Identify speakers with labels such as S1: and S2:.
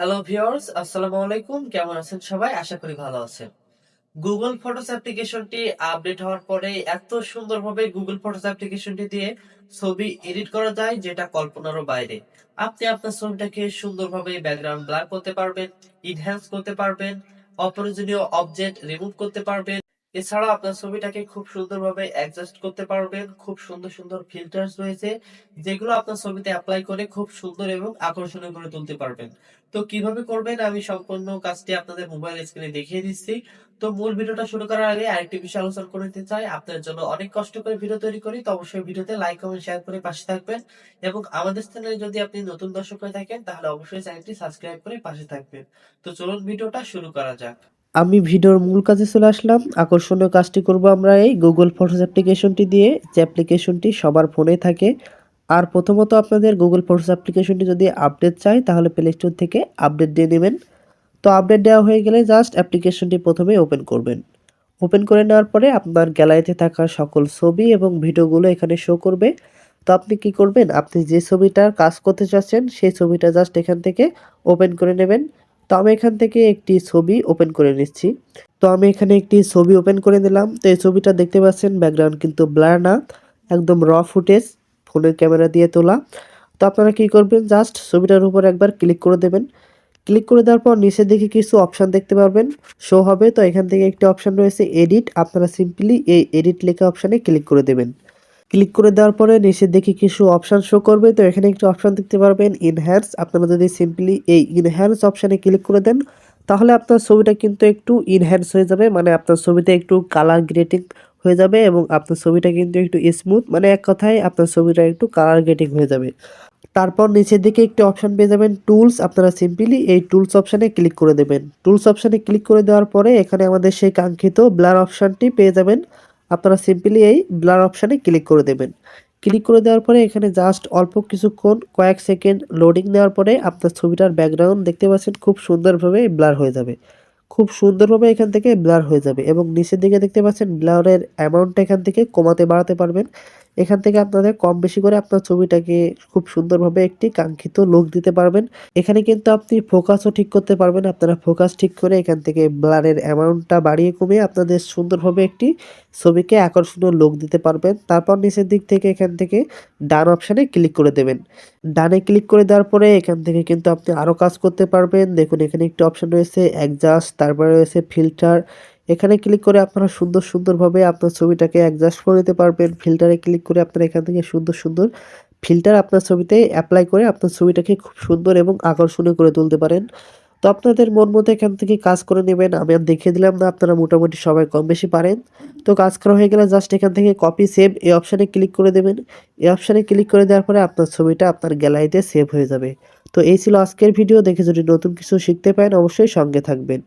S1: Hello viewers আসসালামু আলাইকুম কেমন আছেন সবাই? আশা করি ভালো আছেন। গুগল ফটোস অ্যাপ্লিকেশনটি আপডেট হওয়ার পরে এত সুন্দরভাবে গুগল ফটোস অ্যাপ্লিকেশনটি দিয়ে ছবি এডিট করা যায়, যেটা কল্পনারও বাইরে। আপনি আপনার ছবিটাকে সুন্দরভাবে ব্যাকগ্রাউন্ড ব্ল্যাক করতে পারবেন ইনহ্যান্স করতে পারবেন, অপ্রয়োজনীয় অবজেক্ট রিমুভ করতে পারবেন এছাড়া আপনার ছবিটাকে খুব সুন্দরভাবে অ্যাডজাস্ট করতে পারবেন। খুব সুন্দর সুন্দর ফিল্টার্স রয়েছে, যেগুলো আপনার ছবিতে অ্যাপ্লাই করে খুব সুন্দর এবং আকর্ষণীয় করে তুলতে পারবেন। তো কীভাবে করবেন? আমি সম্পূর্ণ কাজটি আপনাদের মোবাইল স্ক্রিনে দেখিয়ে দিচ্ছি। তো মূল ভিডিওটা শুরু করার আগে আরেকটি বিষয় আলোচনা করে নিতে চাই। আপনার জন্য অনেক কষ্ট করে ভিডিও তৈরি করি, তো অবশ্যই ভিডিওতে লাইক কমেন্ট শেয়ার করে পাশে থাকবেন এবং আমাদের চ্যানেলে যদি আপনি নতুন দর্শক হয়ে থাকেন, তাহলে অবশ্যই চ্যানেলটি সাবস্ক্রাইব করে পাশে থাকবেন। তো চলুন ভিডিওটা শুরু করা যাক।
S2: আমি ভিডিওর মূল কাজে চলে আসলাম। আকর্ষণীয় কাজটি করব আমরা এই গুগল ফটোস অ্যাপ্লিকেশনটি দিয়ে। যে অ্যাপ্লিকেশনটি সবার ফোনে থাকে। আর প্রথমত আপনাদের গুগল ফটোস অ্যাপ্লিকেশনটি যদি আপডেট চাই, তাহলে প্লে স্টোর থেকে আপডেট দিয়ে নেবেন। তো আপডেট দেওয়া হয়ে গেলে জাস্ট অ্যাপ্লিকেশনটি প্রথমে ওপেন করবেন। ওপেন করে নেওয়ার পরে আপনার গ্যালারিতে থাকা সকল ছবি এবং ভিডিওগুলো এখানে শো করবে। তো আপনি কি করবেন? আপনি যে ছবিটার কাজ করতে চাচ্ছেন, সেই ছবিটা জাস্ট এখান থেকে ওপেন করে নেবেন। তো আমি এখান থেকে একটি ছবি ওপেন করে নিচ্ছি। তো আমি এখানে একটি ছবি ওপেন করে দিলাম তো এই ছবিটা দেখতে পাচ্ছেন ব্যাকগ্রাউন্ড কিন্তু ব্লার না, একদম র ফুটেজ ফোনের ক্যামেরা দিয়ে তোলা। তো আপনারা কি করবেন জাস্ট ছবিটার উপর একবার ক্লিক করে দেবেন। ক্লিক করে দেওয়ার পর নিচের দিকে কিছু অপশান দেখতে পারবেন। শো হবে, তো এখান থেকে একটি অপশান রয়েছে এডিট আপনারা সিম্পলি এই এডিট লেখা অপশানে ক্লিক করে দেবেন। ক্লিক করে দেওয়ার পরে নিচের দিকে কিছু অপশান শো করবে। তো এখানে একটি অপশান দেখতে পারবেন ইনহ্যান্স আপনারা যদি সিম্পলি এই ইনহ্যান্স অপশানে ক্লিক করে দেন, তাহলে আপনার ছবিটা কিন্তু একটু ইনহ্যান্স হয়ে যাবে। মানে আপনার ছবিতে একটু কালার গ্রেটিং হয়ে যাবে এবং আপনার ছবিটা কিন্তু একটু স্মুথ মানে এক কথায় আপনার ছবিটা একটু কালার গ্রেটিং হয়ে যাবে। তারপর নিচের দিকে একটি অপশান পেয়ে যাবেন টুলস আপনারা সিম্পলি এই টুলস অপশানে ক্লিক করে দেবেন। টুলস অপশানে ক্লিক করে দেওয়ার পরে এখানে আমাদের সেই কাঙ্ক্ষিত ব্লার অপশানটি পেয়ে যাবেন। আপনারা সিম্পলি এই ব্লার অপশানে ক্লিক করে দেবেন। ক্লিক করে দেওয়ার পরে এখানে জাস্ট অল্প কিছুক্ষণ, কয়েক সেকেন্ড লোডিং নেওয়ার পরে আপনার ছবিটার ব্যাকগ্রাউন্ড দেখতে পাচ্ছেন, খুব সুন্দরভাবে ব্লার হয়ে যাবে। খুব সুন্দরভাবে এখান থেকে ব্লার হয়ে যাবে এবং নিচের দিকে দেখতে পাচ্ছেন ব্লারের অ্যামাউন্টটা এখান থেকে কমাতে বাড়াতে পারবেন। এখান থেকে আপনাদের কম বেশি করে আপনার ছবিটাকে খুব সুন্দরভাবে একটি কাঙ্ক্ষিত লুক দিতে পারবেন। এখানে কিন্তু আপনি ফোকাসও ঠিক করতে পারবেন। আপনারা ফোকাস ঠিক করে এখান থেকে ব্লারের অ্যামাউন্টটা বাড়িয়ে কমিয়ে আপনাদের সুন্দরভাবে একটি ছবিকে আকর্ষণীয় লুক দিতে পারবেন। তারপর নিচের দিক থেকে এখান থেকে ডান অপশানে ক্লিক করে দেবেন। ডানে ক্লিক করে দেওয়ার পরে এখান থেকে কিন্তু আপনি আরও কাজ করতে পারবেন। দেখুন, এখানে একটি অপশান রয়েছে অ্যাডজাস্ট তারপরে রয়েছে ফিল্টার এখানে ক্লিক করে আপনারা সুন্দর সুন্দরভাবে আপনার ছবিটাকে অ্যাডজাস্ট করে নিতে পারবেন। ফিল্টারে ক্লিক করে আপনারা এখান থেকে সুন্দর সুন্দর ফিল্টার আপনার ছবিতে অ্যাপ্লাই করে আপনার ছবিটাকে খুব সুন্দর এবং আকর্ষণীয় করে তুলতে পারেন। তো আপনাদের মন মতো এখান থেকে কাজ করে নেবেন। আমি আর দেখিয়ে দিলাম না, আপনারা মোটামুটি সবাই কম বেশি পারেন। তো কাজ করা হয়ে গেলে জাস্ট এখান থেকে কপি সেভ এই অপশানে ক্লিক করে দেবেন। এই অপশানে ক্লিক করে দেওয়ার পরে আপনার ছবিটা আপনার গ্যালারিতে সেভ হয়ে যাবে। তো এই ছিল আজকের ভিডিও দেখে যদি নতুন কিছু শিখতে পারেন, অবশ্যই সঙ্গে থাকবেন।